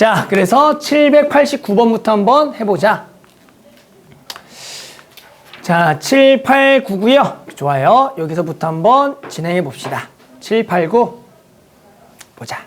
자, 그래서 789번부터 한번 해보자. 자, 7, 8, 9고요. 좋아요. 여기서부터 한번 진행해 봅시다. 7, 8, 9. 보자.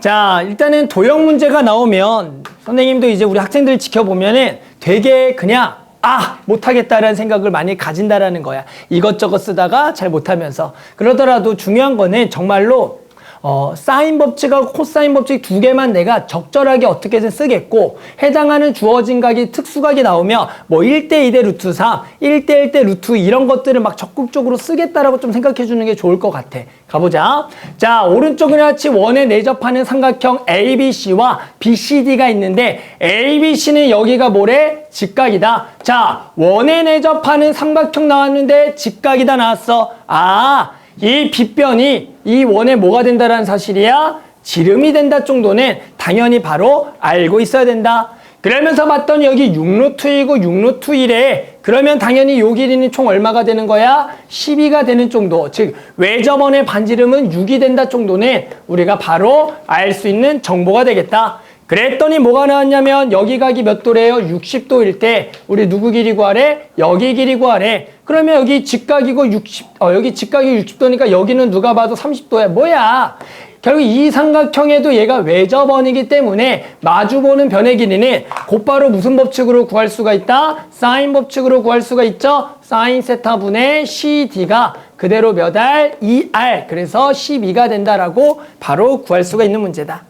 자, 일단은 도형 문제가 나오면 선생님도 이제 우리 학생들 지켜보면은 되게 그냥 아, 못하겠다라는 생각을 많이 가진다라는 거야. 이것저것 쓰다가 잘 못하면서. 그러더라도 중요한 거는 정말로 어, 사인 법칙하고 코사인 법칙 두 개만 내가 적절하게 어떻게든 쓰겠고 해당하는 주어진 각이 특수각이 나오면 뭐 1대 2대 루트 3, 1대 1대 루트 이런 것들을 막 적극적으로 쓰겠다라고 좀 생각해 주는 게 좋을 것 같아. 가보자. 자, 오른쪽은 같이 원에 내접하는 삼각형 ABC와 BCD가 있는데 ABC는 여기가 뭐래? 직각이다. 자, 원에 내접하는 삼각형 나왔는데 직각이다 나왔어. 아, 이 빗변이 이 원에 뭐가 된다라는 사실이야? 지름이 된다 정도는 당연히 바로 알고 있어야 된다. 그러면서 봤더니 여기 6루트이고 6루트 1에 그러면 당연히 요 길이는 총 얼마가 되는 거야? 12가 되는 정도. 즉 외접원의 반지름은 6이 된다 정도는 우리가 바로 알 수 있는 정보가 되겠다. 그랬더니 뭐가 나왔냐면 여기 각이 몇 도래요? 60도일 때 우리 누구 길이 구하래? 여기 길이 구하래. 그러면 여기 직각이고 60, 어, 여기 직각이 60도니까 여기는 누가 봐도 30도야. 뭐야? 결국 이 삼각형에도 얘가 외접원이기 때문에 마주보는 변의 길이는 곧바로 무슨 법칙으로 구할 수가 있다? 사인 법칙으로 구할 수가 있죠? 사인 세타분의 CD가 그대로 몇 알? 2R. 그래서 12가 된다라고 바로 구할 수가 있는 문제다.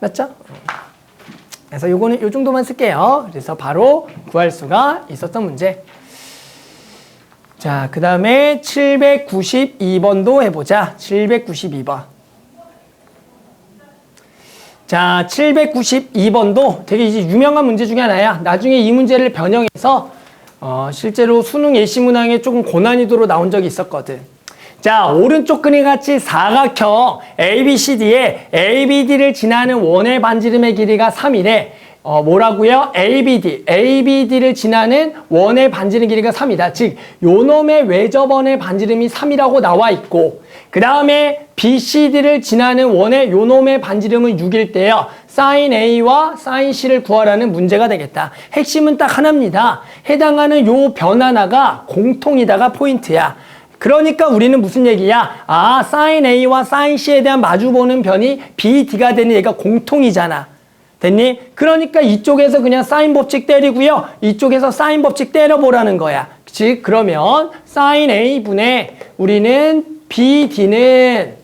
맞죠? 그래서 요거는 요 정도만 쓸게요. 그래서 바로 구할 수가 있었던 문제. 자, 그 다음에 792번도 해보자. 792번. 자, 792번도 되게 이제 유명한 문제 중에 하나야. 나중에 이 문제를 변형해서 어, 실제로 수능 예시 문항에 조금 고난이도로 나온 적이 있었거든. 자, 오른쪽 그림 같이 사각형 ABCD에 ABD를 지나는 원의 반지름의 길이가 3이래. 어, 뭐라고요? ABD. ABD를 지나는 원의 반지름 길이가 3이다. 즉, 요 놈의 외접원의 반지름이 3이라고 나와 있고, 그 다음에 BCD를 지나는 원의 요 놈의 반지름은 6일 때요. 사인 A와 사인 C를 구하라는 문제가 되겠다. 핵심은 딱 하나입니다. 해당하는 요 변 하나가 공통이다가 포인트야. 그러니까 우리는 무슨 얘기야? 아, 사인 A와 사인 C에 대한 마주보는 변이 BD가 되는 얘가 공통이잖아. 됐니? 그러니까 이쪽에서 그냥 사인 법칙 때리고요. 이쪽에서 사인 법칙 때려보라는 거야. 즉, 그러면 사인 A분의 우리는 BD는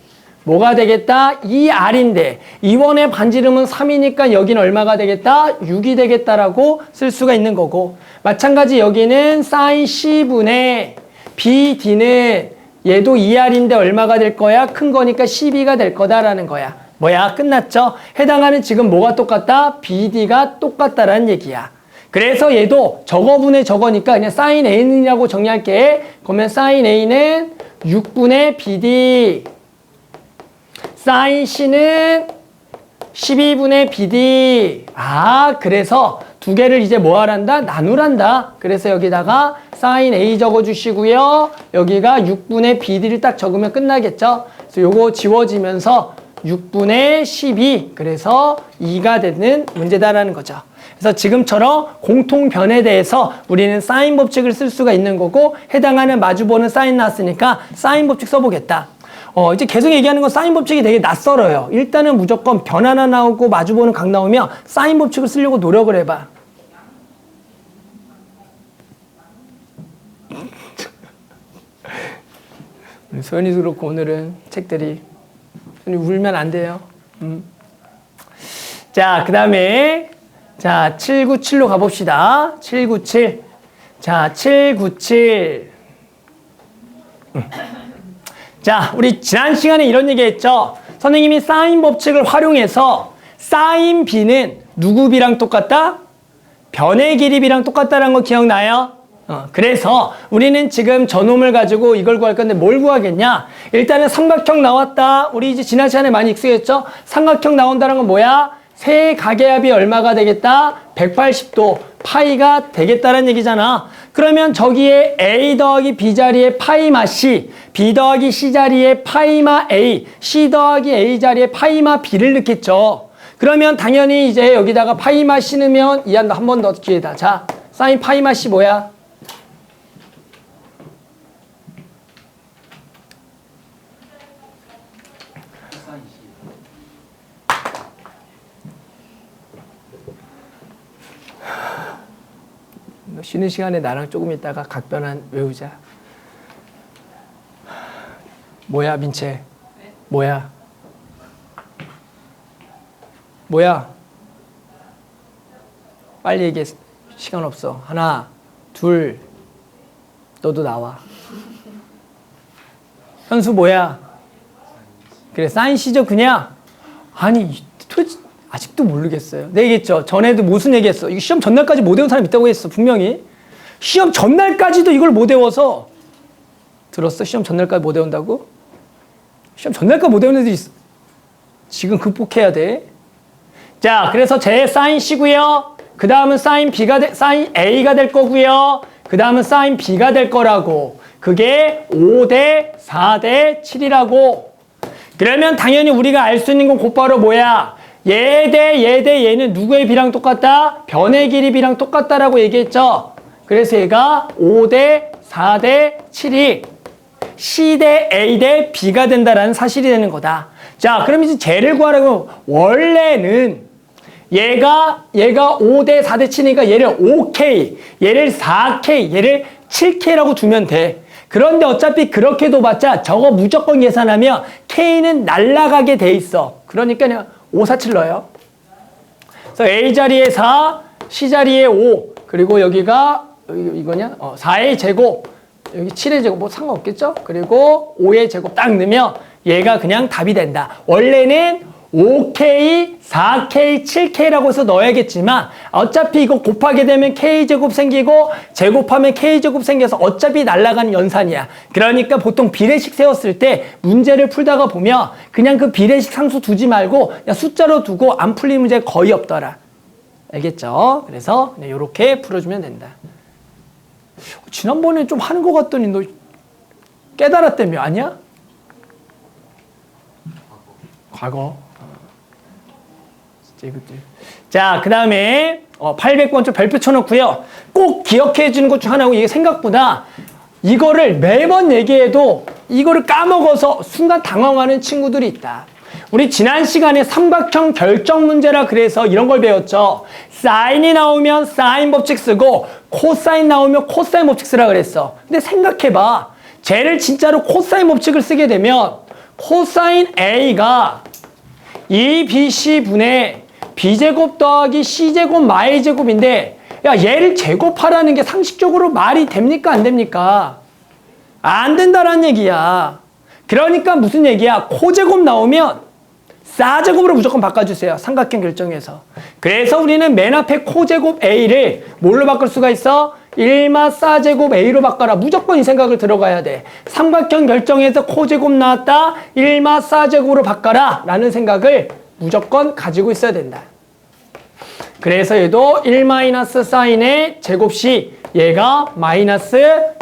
뭐가 되겠다? 2R인데 이원의 반지름은 3이니까 여기는 얼마가 되겠다? 6이 되겠다라고 쓸 수가 있는 거고 마찬가지 여기는 사인 C분의 BD는 얘도 2R인데 얼마가 될 거야? 큰 거니까 12가 될 거다라는 거야. 뭐야? 끝났죠? 해당하는 지금 뭐가 똑같다? BD가 똑같다라는 얘기야. 그래서 얘도 저거분의 저거니까 그냥 사인 A는이라고 정리할게. 그러면 사인 A는 6분의 BD. 사인 C는 12분의 BD. 아, 그래서 두 개를 이제 뭐 하란다? 나누란다. 그래서 여기다가 사인 A 적어주시고요. 여기가 6분의 BD를 딱 적으면 끝나겠죠? 그래서 요거 지워지면서 6분의 12. 그래서 2가 되는 문제다라는 거죠. 그래서 지금처럼 공통변에 대해서 우리는 사인 법칙을 쓸 수가 있는 거고 해당하는 마주보는 사인 나왔으니까 사인 법칙 써보겠다. 어, 이제 계속 얘기하는 건 사인 법칙이 되게 낯설어요. 일단은 무조건 변 하나 나오고 마주보는 각 나오면 사인 법칙을 쓰려고 노력을 해봐. 소연이도 그렇고 오늘은 책들이 소연이 울면 안 돼요. 음. 자, 그 다음에 자, 797로 가봅시다. 797. 자, 797. 음. 자, 우리 지난 시간에 이런 얘기 했죠. 선생님이 사인 법칙을 활용해서 사인 b는 누구 b랑 똑같다? 변의 길이 b랑 똑같다라는 거 기억나요? 어, 그래서 우리는 지금 저놈을 가지고 이걸 구할 건데 뭘 구하겠냐? 일단은 삼각형 나왔다. 우리 이제 지난 시간에 많이 익숙했죠? 삼각형 나온다는 건 뭐야? 세 가계합이 얼마가 되겠다? 180도 파이가 되겠다는 얘기잖아. 그러면 저기에 A 더하기 B 자리에 파이마 C, B 더하기 C 자리에 파이마 A, C 더하기 A 자리에 파이마 B를 넣겠죠. 그러면 당연히 이제 여기다가 파이마 씨 넣으면 이한 한번 더 기회다. 자, 사인 파이마 씨 뭐야? 쉬는 시간에 나랑 조금 있다가 각변한 외우자. 뭐야, 민채? 뭐야? 뭐야? 빨리 얘기해. 시간 없어. 하나, 둘. 너도 나와. 현수 뭐야? 그래, 사인 시죠, 그냥? 아니, 도대체 아직도 모르겠어요. 내 얘기했죠. 전에도 무슨 얘기했어. 이거 시험 전날까지 못 외운 사람 있다고 했어, 분명히. 시험 전날까지도 이걸 못 외워서. 들었어? 시험 전날까지 못 외운다고? 시험 전날까지 못 외우는 애들이 있어. 지금 극복해야 돼. 자, 그래서 제 사인 C고요. 그 다음은 사인 B가 되, 사인 A가 될 거고요. 그 다음은 사인 B가 될 거라고. 그게 5대 4대 7이라고. 그러면 당연히 우리가 알 수 있는 건 곧바로 뭐야? 얘 대 얘 대 얘는 누구의 B랑 똑같다? 변의 길이 B랑 똑같다라고 얘기했죠. 그래서 얘가 5대 4대 7이 C 대 A 대 B가 된다라는 사실이 되는 거다. 자, 그럼 이제 쟤를 구하라고 원래는 얘가 얘가 5대 4대 7이니까 얘를 5K, 얘를 4K, 얘를 7K라고 두면 돼. 그런데 어차피 그렇게 둬봤자 저거 무조건 계산하면 K는 날라가게 돼 있어. 그러니까 그냥 5, 4, 7 넣어요. 그래서 A 자리에 4, C 자리에 5, 그리고 여기가 여기 이거냐? 어, 4의 제곱, 여기 7의 제곱 뭐 상관없겠죠? 그리고 5의 제곱 딱 넣으면 얘가 그냥 답이 된다. 원래는 5K, 4K, 7K라고 해서 넣어야겠지만 어차피 이거 곱하게 되면 K제곱 생기고 제곱하면 K제곱 생겨서 어차피 날아가는 연산이야. 그러니까 보통 비례식 세웠을 때 문제를 풀다가 보면 그냥 그 비례식 상수 두지 말고 숫자로 두고 안 풀린 문제 거의 없더라. 알겠죠? 그래서 이렇게 풀어주면 된다. 지난번에 좀 하는 것 같더니 너 깨달았다며 아니야? 과거. 진짜 이것들. 자, 그 다음에 어, 800번 좀 별표 쳐놓고요. 꼭 기억해 주는 것 중 하나고 이게 생각보다 이거를 매번 얘기해도 이거를 까먹어서 순간 당황하는 친구들이 있다. 우리 지난 시간에 삼각형 결정 문제라 그래서 이런 걸 배웠죠. 사인이 나오면 사인 법칙 쓰고 코사인 나오면 코사인 법칙 쓰라 그랬어. 근데 생각해봐. 쟤를 진짜로 코사인 법칙을 쓰게 되면 코사인 A가 2BC 분의 B제곱 더하기 C제곱 마이 제곱인데 야 얘를 제곱하라는 게 상식적으로 말이 됩니까 안 됩니까? 안 된다라는 얘기야. 그러니까 무슨 얘기야? 코제곱 나오면 4제곱으로 무조건 바꿔주세요. 삼각형 결정에서. 그래서 우리는 맨 앞에 코제곱 A를 뭘로 바꿀 수가 있어? 1마 4제곱 A로 바꿔라. 무조건 이 생각을 들어가야 돼. 삼각형 결정에서 코제곱 나왔다. 1마 4제곱으로 바꿔라. 라는 생각을 무조건 가지고 있어야 된다. 그래서 얘도 1 마이너스 사인의 제곱시 얘가 마이너스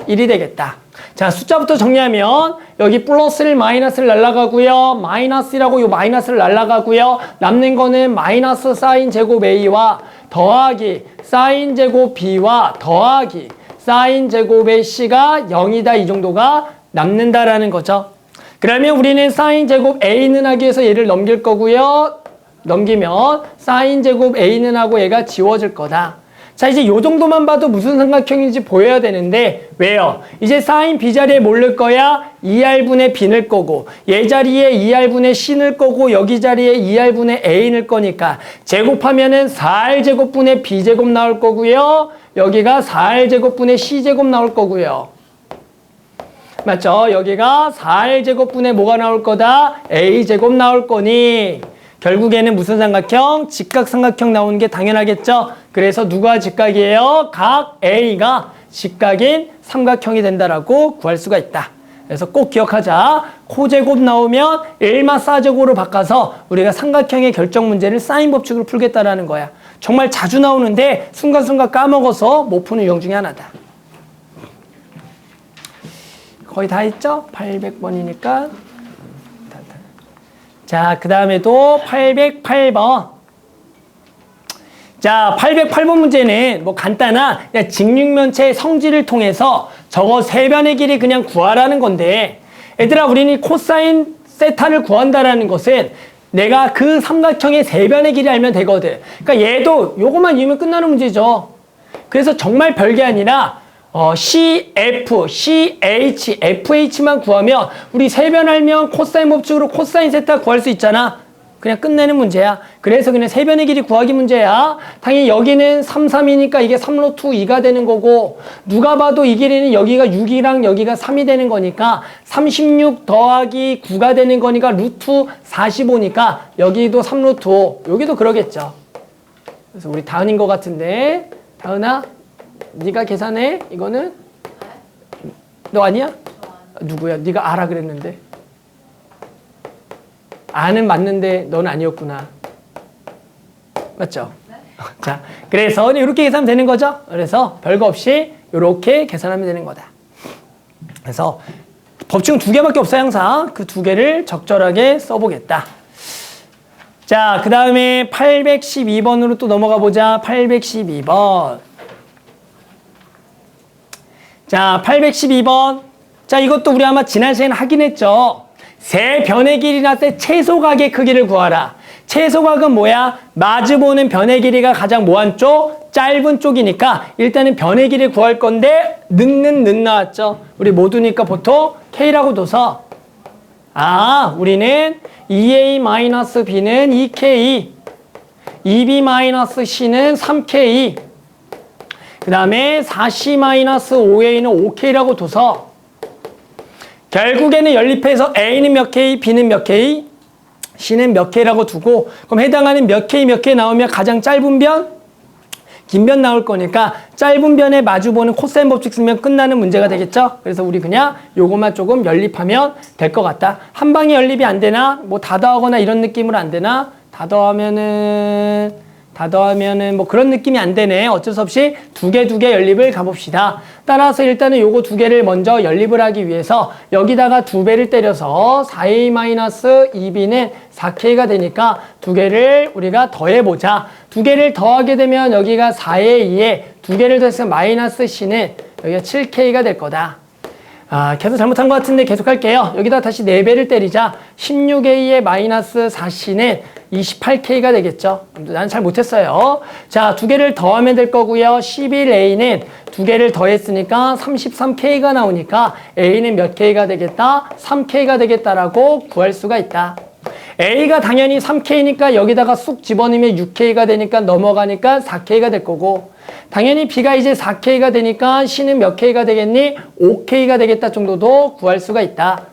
1이 되겠다. 자, 숫자부터 정리하면 여기 플러스를 마이너스를 날라가고요. 마이너스라고 요 마이너스를 날라가고요. 남는 거는 마이너스 사인 제곱 A와 더하기 사인 제곱 B와 더하기 사인 제곱의 C가 0이다 이 정도가 남는다라는 거죠. 그러면 우리는 사인 제곱 A는 하기 위해서 얘를 넘길 거고요. 넘기면 사인 제곱 A는 하고 얘가 지워질 거다. 자 이제 요 정도만 봐도 무슨 삼각형인지 보여야 되는데 왜요? 이제 사인 B 자리에 뭘 넣을 거야? 2R분의 B 넣을 거고 얘 자리에 2R분의 C 넣을 거고 여기 자리에 2R분의 A 넣을 거니까 제곱하면은 4R제곱분의 B제곱 나올 거고요 여기가 4R제곱분의 C제곱 나올 거고요 맞죠? 여기가 4R제곱분의 뭐가 나올 거다? A제곱 나올 거니 결국에는 무슨 삼각형? 직각삼각형 나오는 게 당연하겠죠? 그래서 누가 직각이에요? 각 A가 직각인 삼각형이 된다라고 구할 수가 있다. 그래서 꼭 기억하자. 코제곱 나오면 1마 4제곱으로 바꿔서 우리가 삼각형의 결정 문제를 사인 법칙으로 풀겠다라는 거야. 정말 자주 나오는데 순간순간 까먹어서 못 푸는 유형 중에 하나다. 거의 다 했죠? 800번이니까. 자, 그 다음에도 808번. 자, 808번 문제는 뭐 간단한 직육면체의 성질을 통해서 저거 세 변의 길이 그냥 구하라는 건데 얘들아 우리는 코사인 세타를 구한다라는 것은 내가 그 삼각형의 세 변의 길이 알면 되거든. 그러니까 얘도 요것만 이으면 끝나는 문제죠. 그래서 정말 별게 아니라 어, CF, CH, FH만 구하면 우리 세변 알면 코사인 법칙으로 코사인 세타 구할 수 있잖아. 그냥 끝내는 문제야. 그래서 그냥 세 변의 길이 구하기 문제야. 당연히 여기는 3, 3이니까 이게 3로 2, 2가 되는 거고 누가 봐도 이 길이는 여기가 6이랑 여기가 3이 되는 거니까 36 더하기 9가 되는 거니까 루트 45니까 여기도 3루트 5. 여기도 그러겠죠. 그래서 우리 다은인 것 같은데 다은아 네가 계산해 이거는 너 아니야? 누구야? 네가 알아 그랬는데 아는 맞는데 넌 아니었구나 맞죠? 자 그래서 이렇게 계산하면 되는 거죠 그래서 별거 없이 이렇게 계산하면 되는 거다 그래서 법칙은 두 개밖에 없어요 항상 그 두 개를 적절하게 써보겠다 자, 그 다음에 812번으로 또 넘어가 보자. 812번. 자, 812번. 자, 이것도 우리 아마 지난 시간에 하긴 했죠. 세 변의 길이나 때 최소각의 크기를 구하라. 최소각은 뭐야? 마주 보는 변의 길이가 가장 뭐한 쪽? 짧은 쪽이니까 일단은 변의 길이를 구할 건데 는는 는 나왔죠. 우리 모두니까 보통 K라고 둬서 아, 우리는 2a-b는 2k, 2b-c는 3k, 그 다음에 4c-5a는 5k라고 둬서 결국에는 연립해서 a는 몇 k, b는 몇 k, c는 몇 k라고 두고 그럼 해당하는 몇 k, 몇 k 나오면 가장 짧은 변? 긴 변 나올 거니까 짧은 변에 마주보는 코사인 법칙 쓰면 끝나는 문제가 되겠죠? 그래서 우리 그냥 요것만 조금 연립하면 될 것 같다. 한 방에 연립이 안 되나? 뭐 다 더하거나 이런 느낌으로 안 되나? 다 더하면은 다 더하면은 뭐 그런 느낌이 안 되네. 어쩔 수 없이 두 개 두 개 연립을 가봅시다. 따라서 일단은 요거 두 개를 먼저 연립을 하기 위해서 여기다가 두 배를 때려서 4a-2b는 4k가 되니까 두 개를 우리가 더해보자. 두 개를 더하게 되면 여기가 4에 2에 두 개를 더해서 마이너스 c는 여기가 7k가 될 거다. 아, 계속 잘못한 것 같은데 계속 할게요. 여기다 다시 4배를 때리자. 16a의 마이너스 4c는 28k가 되겠죠. 난 잘 못했어요. 자, 두 개를 더하면 될 거고요. 11a는 두 개를 더했으니까 33k가 나오니까 a는 몇 k가 되겠다? 3k가 되겠다라고 구할 수가 있다. A가 당연히 3k니까 여기다가 쑥 집어넣으면 6k가 되니까 넘어가니까 4k가 될 거고 당연히 b가 이제 4k가 되니까 c는 몇 k가 되겠니? 5k가 되겠다 정도도 구할 수가 있다.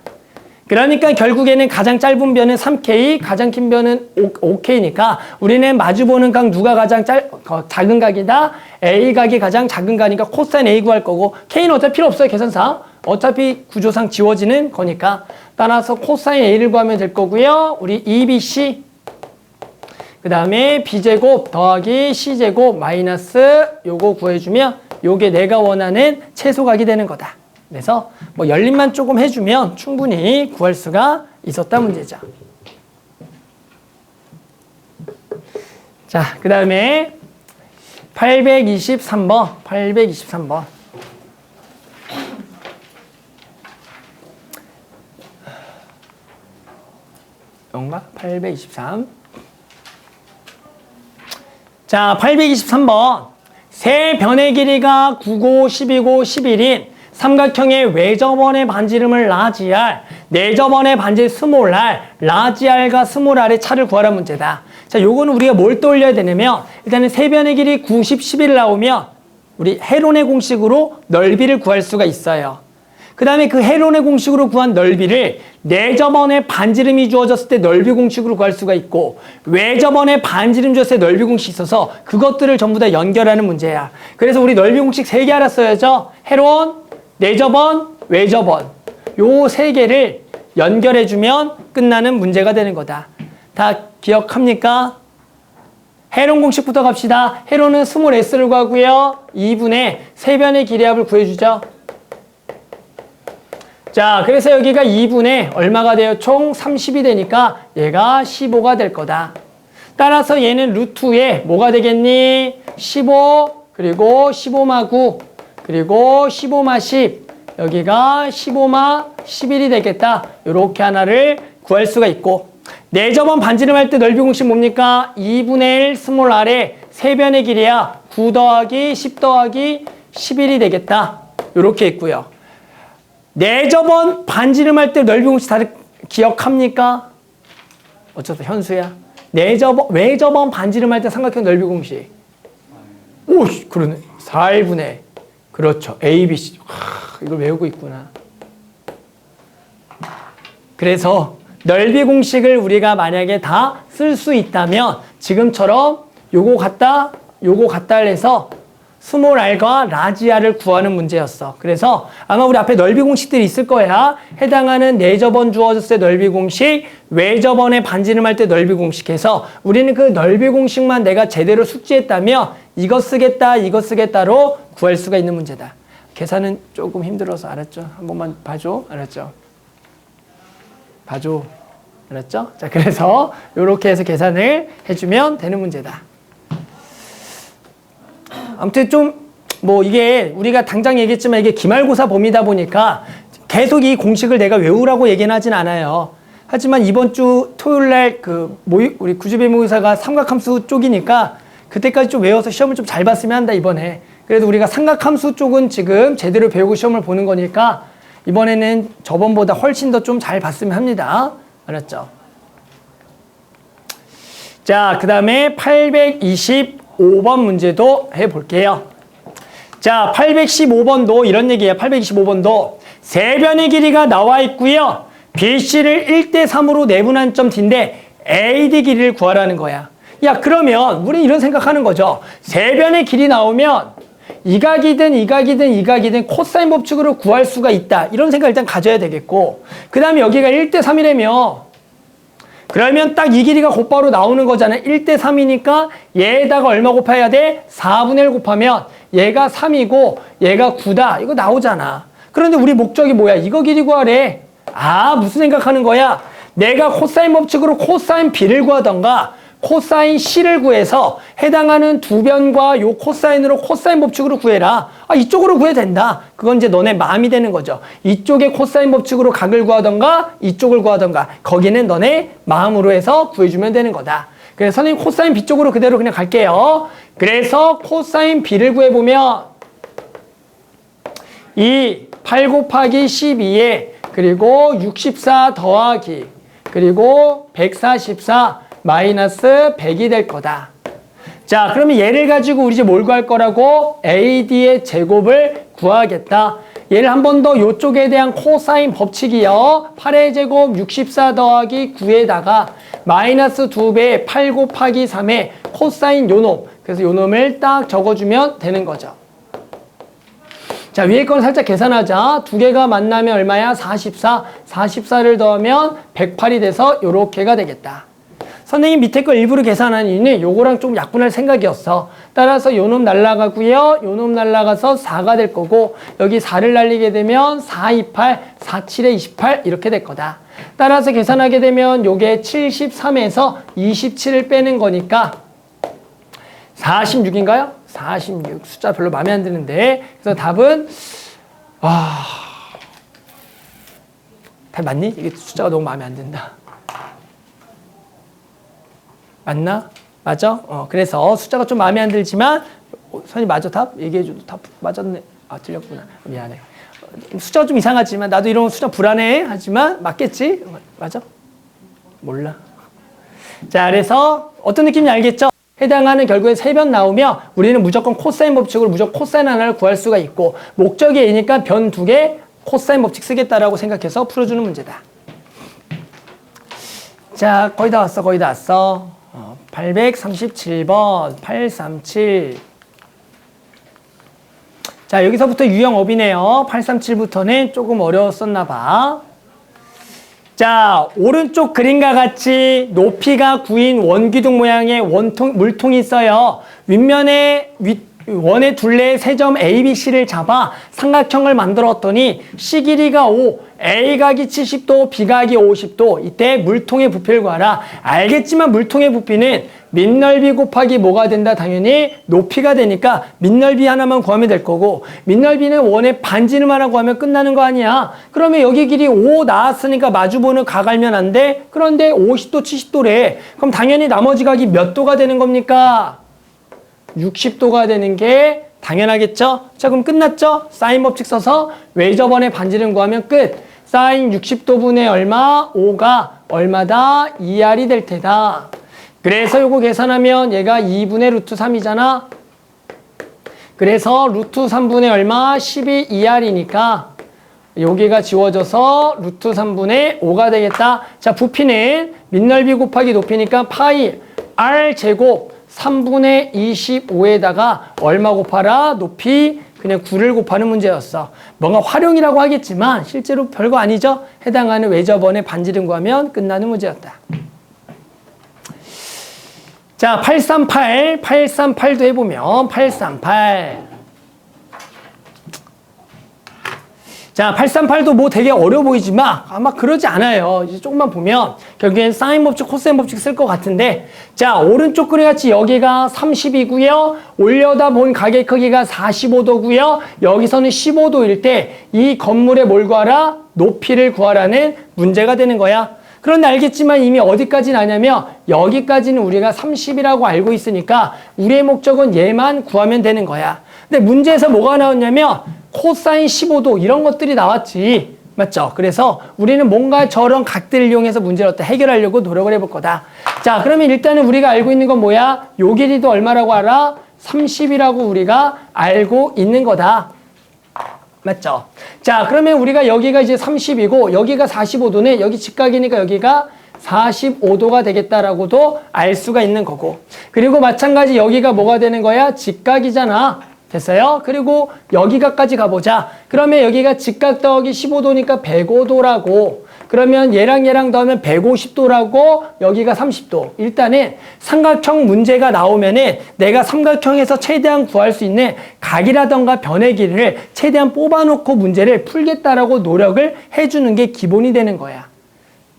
그러니까 결국에는 가장 짧은 변은 3K, 가장 긴 변은 5, k 니까 우리는 마주보는 각 누가 가장 짧, 어, 작은 각이다? A 각이 가장 작은 각이니까 코사인 A 구할 거고 K는 어차피 필요 없어요, 계산상. 어차피 구조상 지워지는 거니까. 따라서 코사인 A를 구하면 될 거고요. 우리 EBC 그 다음에 B제곱 더하기 C제곱 마이너스 요거 구해주면 요게 내가 원하는 최소각이 되는 거다. 그래서 뭐 열림만 조금 해주면 충분히 구할 수가 있었다 문제죠. 자, 그 다음에 823번, 823번. 영가 823. 자, 823번. 세 변의 길이가 9고 10이고 11인 삼각형의 외접원의 반지름을 라지 R, 내접원의 반지 스몰 R, 라지 R과 스몰 R의 차를 구하라 문제다. 자, 요거는 우리가 뭘 떠올려야 되냐면 일단은 세 변의 길이 90, 11 나오면 우리 헤론의 공식으로 넓이를 구할 수가 있어요. 그 다음에 그 헤론의 공식으로 구한 넓이를 내접원의 반지름이 주어졌을 때 넓이 공식으로 구할 수가 있고 외접원의 반지름 주었을 때 넓이 공식이 있어서 그것들을 전부 다 연결하는 문제야. 그래서 우리 넓이 공식 세 개 알았어야죠. 헤론, 내접원, 외접원. 요 세 개를 연결해주면 끝나는 문제가 되는 거다. 다 기억합니까? 헤론 공식부터 갑시다. 헤론은 스몰 s를 구하고요. 2분의 세변의 기리합을 구해주죠. 자, 그래서 여기가 2분의 얼마가 돼요? 총 30이 되니까 얘가 15가 될 거다. 따라서 얘는 루트에 뭐가 되겠니? 15 그리고 15마 9 그리고 15마 10 여기가 15마 11이 되겠다. 이렇게 하나를 구할 수가 있고 네 저번 반지름 할 때 넓이 공식 뭡니까? 2분의 1 스몰 r의 세변의 길이야. 9 더하기 10 더하기 11이 되겠다. 이렇게 있고요. 네 저번 반지름 할 때 넓이 공식 다들 기억합니까? 어쩌다 현수야. 네 저번 왜 저번 반지름 할 때 삼각형 넓이 공식. 오, 그러네. 4일분의 그렇죠. A, B, C. 하, 이걸 외우고 있구나. 그래서 넓이 공식을 우리가 만약에 다 쓸 수 있다면 지금처럼 요거 같다, 요거 같다 해서 스몰 r과 라지 r을 구하는 문제였어. 그래서 아마 우리 앞에 넓이 공식들이 있을 거야. 해당하는 내저번 주어졌을 때 넓이 공식, 외저번에 반지름 할 때 넓이 공식 해서 우리는 그 넓이 공식만 내가 제대로 숙지했다면 이거 쓰겠다, 이거 쓰겠다로 구할 수가 있는 문제다. 계산은 조금 힘들어서 알았죠? 한 번만 봐줘. 알았죠? 봐줘. 알았죠? 자, 그래서 이렇게 해서 계산을 해주면 되는 문제다. 아무튼 좀 뭐 이게 우리가 당장 얘기했지만 이게 기말고사 범위다 보니까 계속 이 공식을 내가 외우라고 얘기는 하진 않아요. 하지만 이번 주 토요일 날그 모의 우리 구주배 모의사가 삼각함수 쪽이니까 그때까지 좀 외워서 시험을 좀 잘 봤으면 한다 이번에. 그래도 우리가 삼각함수 쪽은 지금 제대로 배우고 시험을 보는 거니까 이번에는 저번보다 훨씬 더 좀 잘 봤으면 합니다. 알았죠? 자, 그 다음에 825번 문제도 해볼게요. 자, 815번도 이런 얘기예요. 825번도 세변의 길이가 나와 있고요. BC를 1대 3으로 내분한 점 D인데 AD 길이를 구하라는 거야. 야, 그러면 우리 이런 생각하는 거죠. 세변의 길이 나오면 이각이든 이각이든 이각이든 코사인 법칙으로 구할 수가 있다. 이런 생각 일단 가져야 되겠고. 그 다음에 여기가 1대 3이라며 그러면 딱 이 길이가 곧바로 나오는 거잖아. 1대 3이니까 얘에다가 얼마 곱해야 돼? 4분의 1 곱하면 얘가 3이고 얘가 9다. 이거 나오잖아. 그런데 우리 목적이 뭐야? 이거 길이 구하래. 아, 무슨 생각하는 거야? 내가 코사인 법칙으로 코사인 B를 구하던가 코사인 C를 구해서 해당하는 두 변과 요 코사인으로 코사인 법칙으로 구해라. 아, 이쪽으로 구해야 된다. 그건 이제 너네 마음이 되는 거죠. 이쪽에 코사인 법칙으로 각을 구하던가 이쪽을 구하던가 거기는 너네 마음으로 해서 구해주면 되는 거다. 그래서 선생님 코사인 B 쪽으로 그대로 그냥 갈게요. 그래서 코사인 B를 구해보면 이 8 곱하기 12에 그리고 64 더하기 그리고 144 마이너스 100이 될 거다. 자, 그러면 얘를 가지고 우리 이제 뭘 구할 거라고? AD의 제곱을 구하겠다. 얘를 한 번 더 요쪽에 대한 코사인 법칙이요. 8의 제곱 64 더하기 9에다가 마이너스 2배 8 곱하기 3의 코사인 요놈. 그래서 요놈을 딱 적어주면 되는 거죠. 자, 위에 건 살짝 계산하자. 두 개가 만나면 얼마야? 44. 44를 더하면 108이 돼서 요렇게가 되겠다. 선생님 밑에 거 일부러 계산한 이유는 요거랑 좀 약분할 생각이었어. 따라서 요놈 날라가고요. 요놈 날라가서 4가 될 거고 여기 4를 날리게 되면 4, 28, 4, 7에 28 이렇게 될 거다. 따라서 계산하게 되면 요게 73에서 27을 빼는 거니까 46인가요? 46. 숫자 별로 마음에 안 드는데. 그래서 답은 아. 답 맞니? 이게 숫자가 너무 마음에 안 든다. 맞나? 맞아? 어, 그래서 숫자가 좀 마음에 안 들지만 어, 선이 맞아 답? 얘기해줘도 답 맞았네. 아 틀렸구나. 미안해. 어, 숫자가 좀 이상하지만 나도 이런 숫자 불안해 하지만 맞겠지? 어, 맞아? 몰라. 자, 그래서 어떤 느낌인지 알겠죠? 해당하는 결국에 세 변 나오면 우리는 무조건 코사인 법칙으로 무조건 코사인 하나를 구할 수가 있고 목적이 A니까 변 두 개 코사인 법칙 쓰겠다라고 생각해서 풀어주는 문제다. 자, 거의 다 왔어, 거의 다 왔어. 어, 837번, 837. 자, 여기서부터 유형 업이네요. 837부터는 조금 어려웠었나 봐. 자, 오른쪽 그림과 같이 높이가 9인 원기둥 모양의 원통, 물통이 있어요. 윗면에, 윗, 원의 둘레의 세 점 A, B, C를 잡아 삼각형을 만들었더니 C 길이가 5, A 각이 70도, B 각이 50도. 이때 물통의 부피를 구하라. 알겠지만 물통의 부피는 밑넓이 곱하기 뭐가 된다? 당연히 높이가 되니까 밑넓이 하나만 구하면 될 거고 밑넓이는 원의 반지름 하나 구하면 끝나는 거 아니야. 그러면 여기 길이 5 나왔으니까 마주보는 각 알면 안 돼? 그런데 50도, 70도래. 그럼 당연히 나머지 각이 몇 도가 되는 겁니까? 60도가 되는 게 당연하겠죠? 자, 그럼 끝났죠? 사인 법칙 써서 외접원의 반지름 구하면 끝. 사인 60도분의 얼마? 5가 얼마다? 2R이 될 테다. 그래서 요거 계산하면 얘가 2분의 루트 3이잖아. 그래서 루트 3분의 얼마? 12 2R이니까 여기가 지워져서 루트 3분의 5가 되겠다. 자, 부피는 밑넓이 곱하기 높이니까 파이 R 제곱 3분의 25에다가 얼마 곱하라? 높이 그냥 9를 곱하는 문제였어. 뭔가 활용이라고 하겠지만 실제로 별거 아니죠? 해당하는 외접원의 반지름 구하면 끝나는 문제였다. 자, 838, 838도 해보면 838. 자, 838도 뭐 되게 어려 보이지만 아마 그러지 않아요. 이제 조금만 보면 결국엔 사인 법칙, 코사인 법칙 쓸 것 같은데 자, 오른쪽 그림 같이 여기가 30이고요. 올려다 본 가게 크기가 45도고요. 여기서는 15도일 때 이 건물의 뭘 구하라? 높이를 구하라는 문제가 되는 거야. 그런데 알겠지만 이미 어디까지 나냐면 여기까지는 우리가 30이라고 알고 있으니까 우리의 목적은 얘만 구하면 되는 거야. 근데 문제에서 뭐가 나왔냐면 코사인 15도 이런 것들이 나왔지. 맞죠? 그래서 우리는 뭔가 저런 각들을 이용해서 문제를 어떻게 해결하려고 노력을 해볼 거다. 자, 그러면 일단은 우리가 알고 있는 건 뭐야? 요 길이도 얼마라고 알아? 30이라고 우리가 알고 있는 거다. 맞죠? 자, 그러면 우리가 여기가 이제 30이고 여기가 45도네. 여기 직각이니까 여기가 45도가 되겠다라고도 알 수가 있는 거고. 그리고 마찬가지 여기가 뭐가 되는 거야? 직각이잖아. 됐어요? 그리고 여기가까지 가보자. 그러면 여기가 직각 더하기 15도니까 105도라고. 그러면 얘랑 얘랑 더하면 150도라고 여기가 30도. 일단은 삼각형 문제가 나오면은 내가 삼각형에서 최대한 구할 수 있는 각이라던가 변의 길이를 최대한 뽑아놓고 문제를 풀겠다라고 노력을 해주는 게 기본이 되는 거야.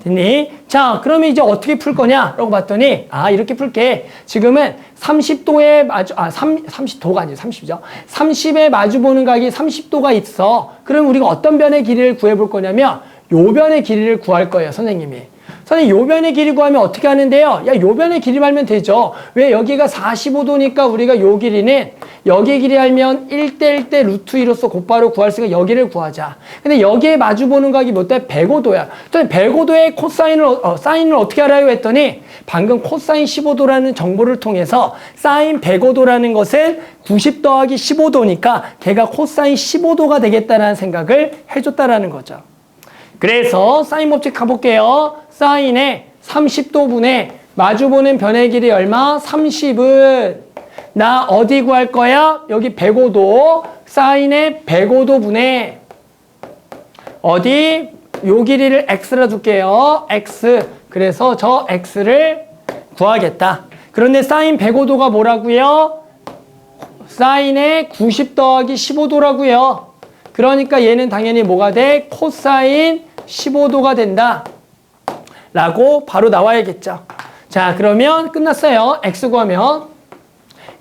됐니? 자, 그러면 이제 어떻게 풀 거냐? 라고 봤더니, 아, 이렇게 풀게. 지금은 30도에 마주, 아, 3, 30도가 아니죠. 30이죠. 30에 마주 보는 각이 30도가 있어. 그럼 우리가 어떤 변의 길이를 구해 볼 거냐면, 요 변의 길이를 구할 거예요, 선생님이. 선생님, 요 변의 길이 구하면 어떻게 하는데요? 야, 요 변의 길이 말면 되죠. 왜 여기가 45도니까 우리가 요 길이는 여기 길이 알면 1대 1대 루트 2로서 곧바로 구할 수 있으니까 여기를 구하자. 근데 여기에 마주 보는 각이 몇 대? 105도야. 또 105도의 코사인을, 어, 사인을 어떻게 알아요? 했더니 방금 코사인 15도라는 정보를 통해서 사인 105도라는 것은 90 더하기 15도니까 걔가 코사인 15도가 되겠다는 생각을 해줬다라는 거죠. 그래서 사인 법칙 가볼게요. 사인의 30도분의 마주보는 변의 길이 얼마? 30은 나 어디 구할 거야? 여기 105도 사인의 105도 분의 어디? 요 길이를 x라 줄게요. x. 그래서 저 x를 구하겠다. 그런데 사인 105도가 뭐라고요? 사인의 90 더하기 15도라고요. 그러니까 얘는 당연히 뭐가 돼? 코사인 15도가 된다. 라고 바로 나와야겠죠. 자, 그러면 끝났어요. x 구하면.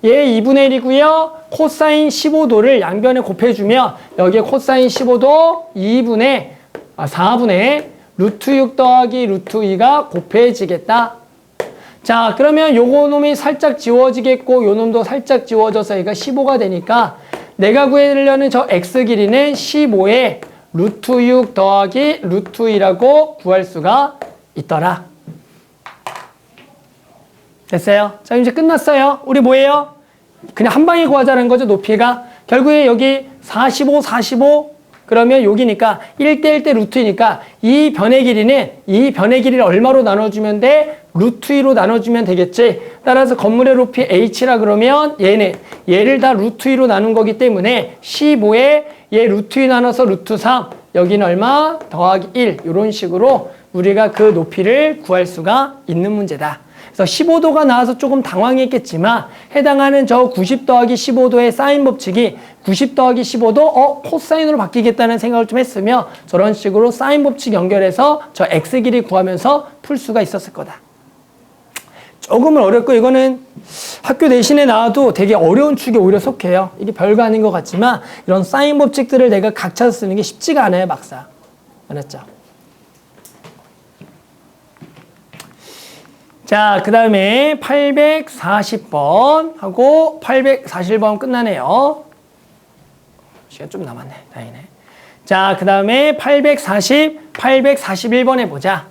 얘 2분의 1이고요. 코사인 15도를 양변에 곱해주면 여기에 코사인 15도 2분의 아, 4분의 루트 6 더하기 루트 2가 곱해지겠다. 자, 그러면 요거 놈이 살짝 지워지겠고 요 놈도 살짝 지워져서 얘가 15가 되니까 내가 구하려는 저 x 길이는 15에 루트 6 더하기 루트 2라고 구할 수가 있더라. 됐어요? 자, 이제 끝났어요. 우리 뭐예요? 그냥 한 방에 구하자는 거죠, 높이가. 결국에 여기 45, 45, 그러면 여기니까 1대 1대 루트이니까 이 변의 길이는 이 변의 길이를 얼마로 나눠주면 돼? 루트 2로 나눠주면 되겠지. 따라서 건물의 높이 h라 그러면 얘는 얘를 다 루트 2로 나눈 거기 때문에 15에 얘 루트 2 나눠서 루트 3 여기는 얼마? 더하기 1 이런 식으로 우리가 그 높이를 구할 수가 있는 문제다. 그래서 그래서 15도가 나와서 조금 당황했겠지만 해당하는 저 90 더하기 15도의 사인 법칙이 90 더하기 15도 어 코사인으로 바뀌겠다는 생각을 좀 했으며 저런 식으로 사인 법칙 연결해서 저 x 길이 구하면서 풀 수가 있었을 거다. 조금은 어렵고 이거는 학교 내신에 나와도 되게 어려운 축에 오히려 속해요. 이게 별거 아닌 것 같지만 이런 사인 법칙들을 내가 각자 쓰는 게 쉽지가 않아요, 막상. 알았죠? 자, 그 다음에 840번 하고 841번 끝나네요. 시간 좀 남았네. 다행이네. 자, 그 다음에 840, 841번 해보자.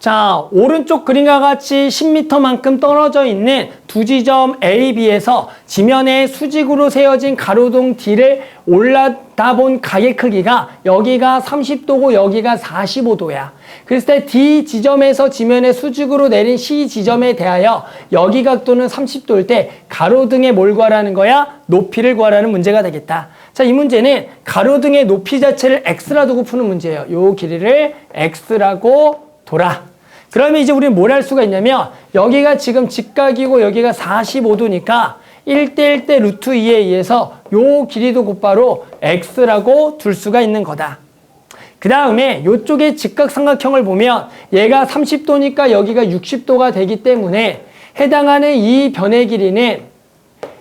자, 오른쪽 그림과 같이 10m만큼 떨어져 있는 두 지점 A, B에서 지면에 수직으로 세워진 가로등 D를 올라다 본 각의 크기가 여기가 30도고 여기가 45도야. 그랬을 때 D 지점에서 지면에 수직으로 내린 C 지점에 대하여 여기 각도는 30도일 때 가로등의 뭘 구하라는 거야? 높이를 구하라는 문제가 되겠다. 자, 이 문제는 가로등의 높이 자체를 x라 두고 푸는 문제예요. 요 길이를 x라고 돌아. 그러면 이제 우리는 뭘 할 수가 있냐면 여기가 지금 직각이고 여기가 45도니까 1대 1 대 루트 2에 의해서 요 길이도 곧바로 x라고 둘 수가 있는 거다. 그 다음에 이쪽에 직각삼각형을 보면 얘가 30도니까 여기가 60도가 되기 때문에 해당하는 이 변의 길이는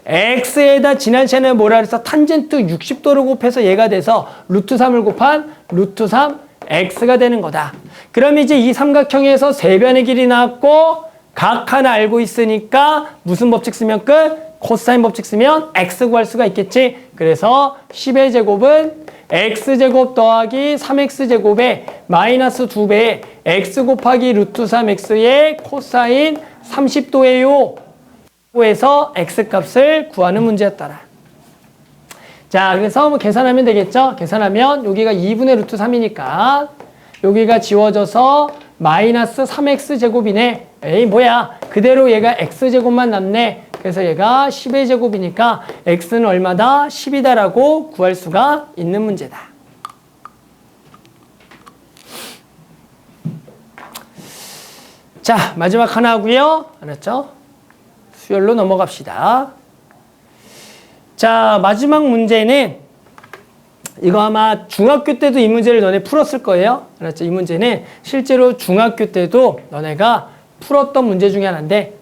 x에다 지난 시간에 뭐라 그래서 탄젠트 60도를 곱해서 얘가 돼서 루트 3을 곱한 루트 3 x가 되는 거다. 그럼 이제 이 삼각형에서 세 변의 길이 나왔고 각 하나 알고 있으니까 무슨 법칙 쓰면 끝? 코사인 법칙 쓰면 x 구할 수가 있겠지. 그래서 10의 제곱은 x제곱 더하기 3x제곱에 마이너스 2배의 x 곱하기 루트 3x의 코사인 30도예요. 에서 x값을 구하는 문제였더라. 자, 그래서 뭐 계산하면 되겠죠? 계산하면 여기가 2분의 루트 3이니까 여기가 지워져서 마이너스 3x 제곱이네. 에이, 뭐야. 그대로 얘가 x 제곱만 남네. 그래서 얘가 10의 제곱이니까 x는 얼마다? 10이다라고 구할 수가 있는 문제다. 자, 마지막 하나 하고요. 알았죠? 수열로 넘어갑시다. 자, 마지막 문제는 이거 아마 중학교 때도 이 문제를 너네 풀었을 거예요. 알았죠? 이 문제는 실제로 중학교 때도 너네가 풀었던 문제 중에 하나인데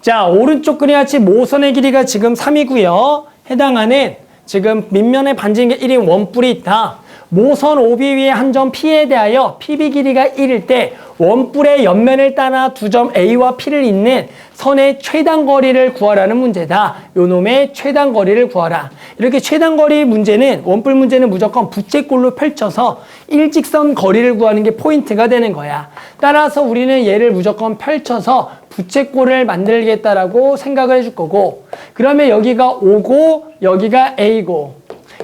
자, 오른쪽 그림 같이 모선의 길이가 지금 3이고요. 해당하는 지금 밑면에 반지인 게 1인 원뿔이 있다. 모선 OB 위에 한 점 P에 대하여 PB 길이가 1일 때 원뿔의 옆면을 따라 두 점 A와 P를 잇는 선의 최단 거리를 구하라는 문제다. 요 놈의 최단 거리를 구하라. 이렇게 최단 거리 문제는 원뿔 문제는 무조건 부채꼴로 펼쳐서 일직선 거리를 구하는 게 포인트가 되는 거야. 따라서 우리는 얘를 무조건 펼쳐서 부채꼴을 만들겠다라고 생각을 해줄 거고 그러면 여기가 O고 여기가 A고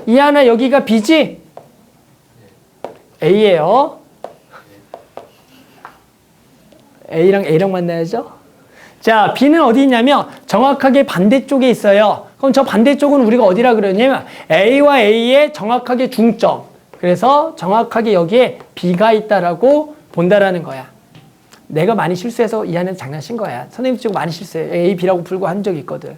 이 하나 여기가 B지? A예요. A랑 A랑 만나야죠. 자, B는 어디 있냐면 정확하게 반대쪽에 있어요. 그럼 저 반대쪽은 우리가 어디라 그러냐면 A와 A의 정확하게 중점. 그래서 정확하게 여기에 B가 있다라고 본다라는 거야. 내가 많이 실수해서 이 안에서 장난친 거야. 선생님 치고 많이 실수해. A, B라고 풀고 한 적이 있거든.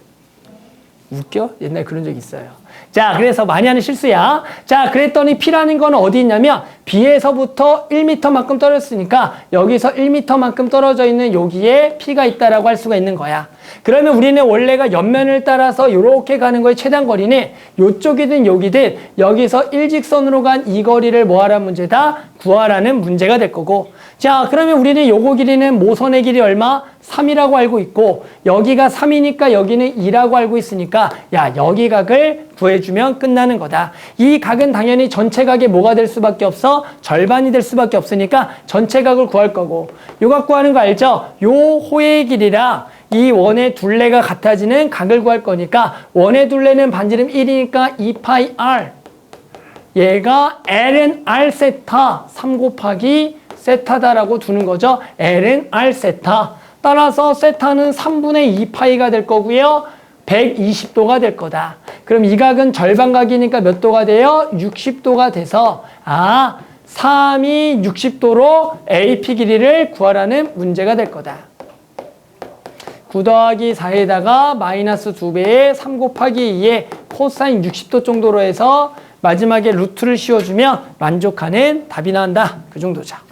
웃겨? 옛날에 그런 적 있어요. 자, 그래서 많이 하는 실수야. 자, 그랬더니 P라는 건 어디 있냐면 B에서부터 1m만큼 떨어졌으니까 여기서 1m만큼 떨어져 있는 여기에 P가 있다라고 할 수가 있는 거야. 그러면 우리는 원래가 옆면을 따라서 이렇게 가는 거의 최단 거리는 이쪽이든 여기든 여기서 일직선으로 간 이 거리를 뭐하라는 문제다? 구하라는 문제가 될 거고 자, 그러면 우리는 요거 길이는 모선의 길이 얼마? 3이라고 알고 있고 여기가 3이니까 여기는 2라고 알고 있으니까 야, 여기 각을 구해주면 끝나는 거다. 이 각은 당연히 전체 각이 뭐가 될 수밖에 없어? 절반이 될 수밖에 없으니까 전체 각을 구할 거고 요 각 구하는 거 알죠? 요 호의 길이랑 이 원의 둘레가 같아지는 각을 구할 거니까 원의 둘레는 반지름 1이니까 2파이 r 얘가 ln r 세타 3 곱하기 세타다라고 두는 거죠. ln r 세타. 따라서 세타는 3분의 2 파이가 될 거고요. 120도가 될 거다. 그럼 이 각은 절반각이니까 몇 도가 돼요? 60도가 돼서 아 3이 60도로 AP 길이를 구하라는 문제가 될 거다. 9 더하기 4에다가 마이너스 2배의 3 곱하기 2의 코사인 60도 정도로 해서 마지막에 루트를 씌워주면 만족하는 답이 나온다. 그 정도죠.